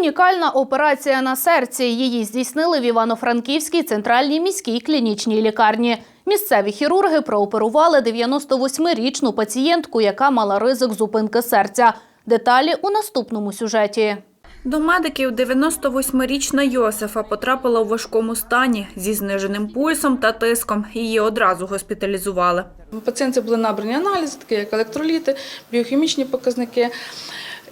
Унікальна операція на серці. Її здійснили в Івано-Франківській центральній міській клінічній лікарні. Місцеві хірурги прооперували 98-річну пацієнтку, яка мала ризик зупинки серця. Деталі у наступному сюжеті. До медиків 98-річна Йосифа потрапила у важкому стані зі зниженим пульсом та тиском. Її одразу госпіталізували. У пацієнтів були набрані аналізи, такі як електроліти, біохімічні показники.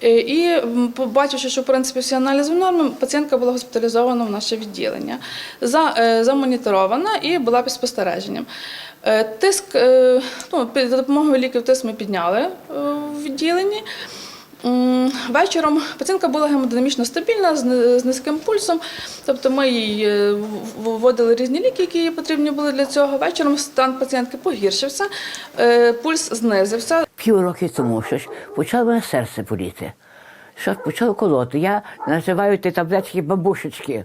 Е, І побачивши, що в принципі всі аналізи в нормі, пацієнтка була госпіталізована в наше відділення, е, замоніторована і була під спостереженням. Е, Тиск, ну, за допомогою ліків тиск ми підняли в відділенні. Вечором пацієнтка була гемодинамічно стабільна з низьким пульсом, тобто ми їй вводили різні ліки, які їй потрібні були для цього. Вечором стан пацієнтки погіршився, пульс знизився. Півроки тому щось почало мене серце боліти. Щось почало колоти. Я називаю ті таблетки бабушечки.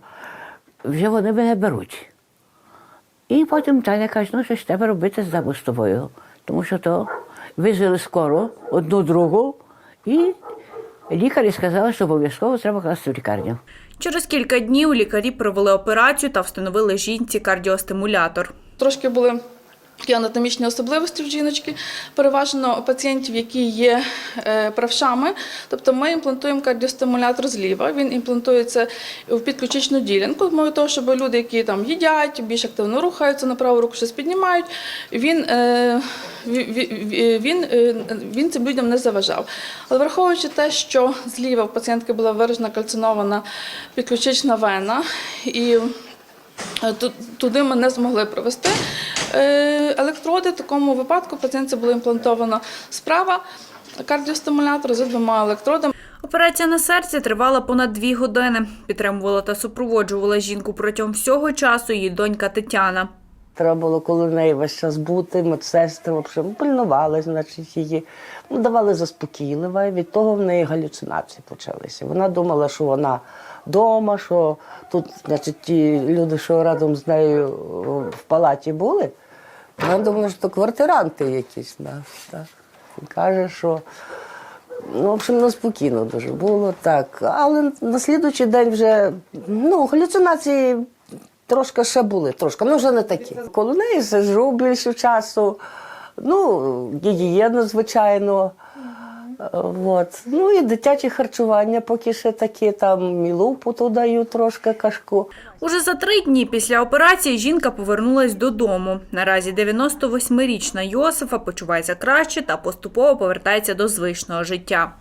Вже вони мене беруть. І потім Таня каже, ну що ж треба робити з з тобою. Тому що то вижили скоро одну другу, і лікарі сказали, що обов'язково треба класти в лікарню. Через кілька днів лікарі провели операцію та встановили жінці кардіостимулятор. Трошки були такі анатомічні особливості в жіночки, переважно пацієнтів, які є е, правшами. Тобто ми імплантуємо кардіостимулятор зліва. Він імплантується в підключичну ділянку, мою того, щоб люди, які там їдять, більш активно рухаються, на праву руку щось піднімають, він, е, ві- ві- він, е, він цим людям не заважав. Але враховуючи те, що зліва в пацієнтки була виражена кальцинована підключична вена, і Туди ми не змогли провести електроди. В такому випадку пацієнтці була імплантована справа кардіостимулятор з двома електродами. Операція на серці тривала понад дві години. Підтримувала та супроводжувала жінку протягом всього часу її донька Тетяна. Треба було коло неї весь час бути, медсестри взагалі пильнували, значить, її ну, давали заспокійливе. Від того в неї галюцинації почалися. Вона думала, що вона вдома, що тут, значить, ті люди, що разом з нею в палаті були, вона думала, що то квартиранти якісь. Да, так. І каже, що Ну, в общем, ну, дуже було так. Але на слідуючий день вже ну, галюцинації трошки ще були, трошки, ну вже не такі. Коло неї сиджу більше часу, ну, гігієна, звичайно. От. Ну і дитяче харчування, поки ще такі там мілупу то даю трошки кашку. Уже за три дні після операції жінка повернулась додому. Наразі 98-річна Йосифа почувається краще та поступово повертається до звичного життя.